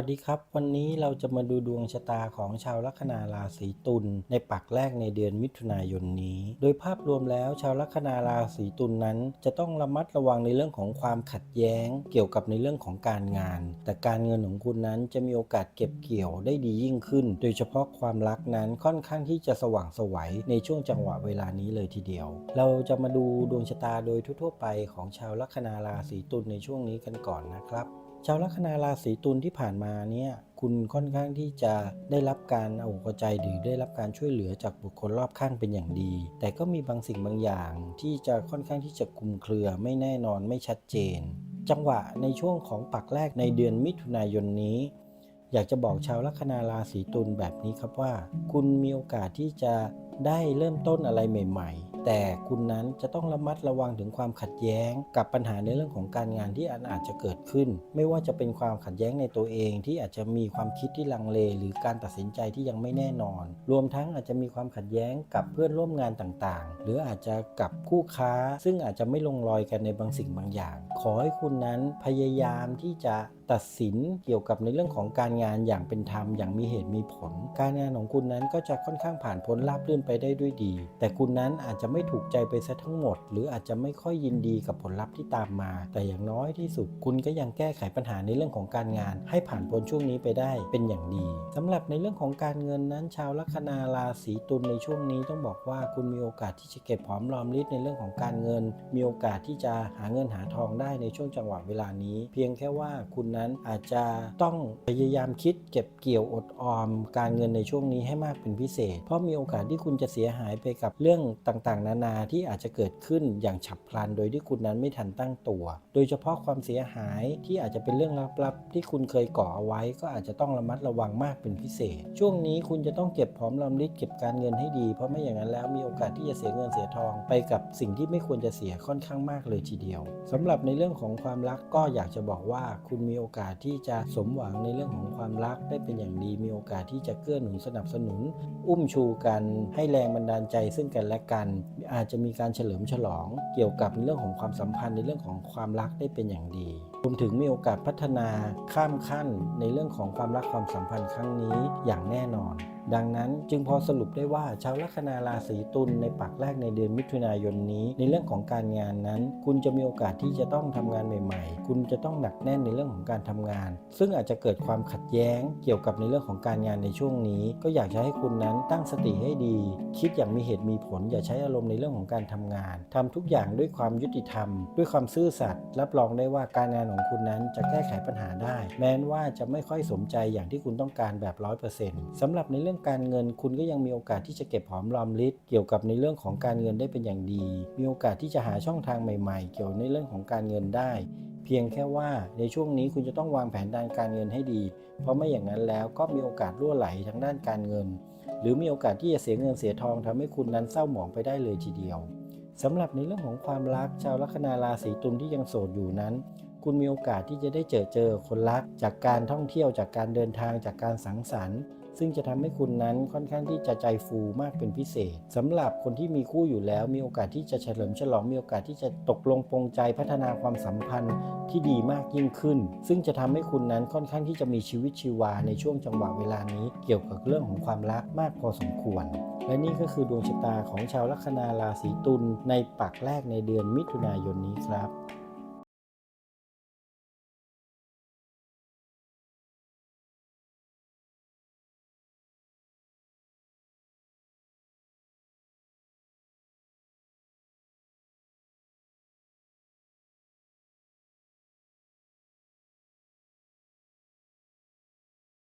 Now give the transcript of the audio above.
วัสดีครับ วันนี้เราจะมาดูดวงชะตาของชาวลัคนาราศีตุลในปักแรกในเดือนมิถุนายนนี้ โดยภาพรวมแล้วชาวลัคนาราศีตุลนั้น จะต้องระมัดระวังในเรื่องของความขัดแย้ง เกี่ยวกับในเรื่องของการงาน แต่การเงินของคุณนั้นจะมีโอกาสเก็บเกี่ยวได้ดียิ่งขึ้น โดยเฉพาะความรักนั้นค่อนข้างที่จะสว่างไสวัยในช่วงจังหวะเวลานี้เลยทีเดียว เราจะมาดูดวงชะตาโดยทั่วๆไปของชาวลัคนาราศีตุลในช่วงนี้กันก่อนนะครับชาวลัคนาราศีตุลที่ผ่านมาเนี่ยคุณค่อนข้างที่จะได้รับการเอาอกาใจหรือได้รับการช่วยเหลือจากบุคคลรอบข้างเป็นอย่างดี แต่ก็มีบางสิ่งบางอย่างที่จะค่อนข้างที่จะคลุมเครือไม่แน่นอนไม่ชัดเจน จังหวะในช่วงของปักแรกในเดือนมิถุนายนนี้ อยากจะบอกชาวลัคนาราศีตุลแบบนี้ครับว่า คุณมีโอกาสที่จะ ได้เริ่มต้นอะไรใหม่ ๆ แต่คุณนั้นจะต้องระมัดระวังถึงความขัดแย้ง กับปัญหาในเรื่องของการงานที่อาจจะเกิดขึ้น ไม่ว่าจะเป็นความขัดแย้งในตัวเองที่อาจจะมีความคิดที่ลังเล หรือการตัดสินใจที่ยังไม่แน่นอน รวมทั้งอาจจะมีความขัดแย้งกับเพื่อนร่วมงานต่างๆ หรืออาจจะกับคู่ค้า ซึ่งอาจจะไม่ลงรอยกันในบางสิ่งบางอย่าง ขอให้คุณนั้นพยายามที่จะ ตัดสินเกี่ยวกับในเรื่องของการงานอย่างเป็นธรรมอย่างมีเหตุมีผล การงานของคุณนั้นก็จะค่อนข้างผ่านพ้นราบรื่นไปได้ด้วยดี แต่คุณนั้นอาจจะไม่ถูกใจไปซะทั้งหมด หรืออาจจะไม่ค่อยยินดีกับผลลัพธ์ที่ตามมา แต่อย่างน้อยที่สุด คุณก็ยังแก้ไขปัญหาในเรื่องของการงาน ให้ผ่านพ้นช่วงนี้ไปได้เป็นอย่างดีสำหรับในเรื่องของการเงินนั้น ชาวลัคนาราศีตุลในช่วงนี้ต้องบอกว่าคุณมีโอกาสที่จะเก็บหอมรอมริบในเรื่องของการเงิน มีโอกาสที่จะหาเงินหาทองได้ในช่วงจังหวะเวลานี้ เพียงแค่ว่าคุณนั้นอาจจะต้องพยายามคิดเก็บเกี่ยวอดออม การเงินในช่วงนี้ให้มากเป็นพิเศษ เพราะมีโอกาสที่คุณจะเสียหายไปกับเรื่องต่างๆ นานาที่อาจจะเกิดขึ้นอย่างฉับพลัน โดยที่คุณนั้นไม่ทันตั้งตัว โดยเฉพาะความเสียหายที่อาจจะเป็นเรื่องลับๆ ที่คุณเคยก่อเอาไว้ ก็อาจจะต้องระมัดระวังมากเป็นพิเศษ ช่วงนี้คุณจะต้องเก็บพร้อมรอมริบเก็บการเงินให้ดี เพราะไม่อย่างนั้นแล้วมีโอกาสที่จะเสียเงินเสียทองไปกับสิ่งที่ไม่ควรจะเสียค่อนข้างมากเลยทีเดียวสำหรับในเรื่องของความรักก็อยากจะบอกว่าคุณมีโออกาสที่จะสมหวังในเรื่องของความรักได้เป็นอย่างดี มีโอกาสที่จะเกื้อหนุนสนับสนุน อุ้มชูกันให้แรงบันดาลใจซึ่งกันและกัน อาจจะมีการเฉลิมฉลอง เกี่ยวกับเรื่องของความสัมพันธ์ในเรื่องของความรักได้เป็นอย่างดี รวมถึงมีโอกาสพัฒนาข้ามขั้นในเรื่องของความรักความสัมพันธ์ครั้งนี้อย่างแน่นอน ดังนั้นจึงพอสรุปได้ว่าชาวลัคนาราศีตุลในปักแรกในเดือนมิถุนายนนี้ ในเรื่องของการงานนั้น คุณจะมีโอกาสที่จะต้องทำงานใหม่ ๆ คุณจะต้องหนักแน่นในเรื่องของการทำงาน ซึ่งอาจจะเกิดความขัดแย้งเกี่ยวกับในเรื่องของการงานในช่วงนี้ ก็อยากจะให้คุณนั้นตั้งสติให้ดี คิดอย่างมีเหตุมีผล อย่าใช้อารมณ์ในเรื่องของการทำงานทำทุกอย่างด้วยความยุติธรรม ด้วยความซื่อสัตย์รับรองได้ว่าการงานของคุณนั้นจะแก้ไขปัญหาได้ แม้นว่าจะไม่ค่อยสมใจอย่างที่คุณต้องการแบบร้อยเปอร์เซ็นต์สำหรับในเรื่องการเงินคุณก็ยังมีโอกาสที่จะเก็บหอมรอมริบเกี่ยวกับในเรื่องของการเงินได้เป็นอย่างดี มีโอกาสที่จะหาช่องทางใหม่ ๆ เกี่ยวในเรื่องของการเงินได้ เพียงแค่ว่าในช่วงนี้คุณจะต้องวางแผนด้านการเงินให้ดี เพราะไม่อย่างนั้นแล้วก็มีโอกาสรั่วไหลทางด้านการเงิน หรือมีโอกาสที่จะเสียเงินเสียทองทำให้คุณนั้นเศร้าหมองไปได้เลยทีเดียวสำหรับในเรื่องของความรักชาวลัคนาราศีตุลที่ยังโสดอยู่นั้น คุณมีโอกาสที่จะได้เจอเจอคนรัก จากการท่องเที่ยวจากการเดินทางจากการสังสรรค์ ซึ่งจะทำให้คุณนั้นค่อนข้างที่จะใจฟูมากเป็นพิเศษสำหรับคนที่มีคู่อยู่แล้ว มีโอกาสที่จะเฉลิมฉลองมีโอกาสที่จะตกลงปรงใจพัฒนาความสัมพันธ์ที่ดีมากยิ่งขึ้น ซึ่งจะทำให้คุณนั้นค่อนข้างที่จะมีชีวิตชีวาในช่วงจังหวะเวลานี้ เกี่ยวกับเรื่องของความรักมากพอสมควรและนี่ก็คือดวงชะตาของชาวลัคนาราศีตุลในปักแรกในเดือนมิถุนายนนี้ครับ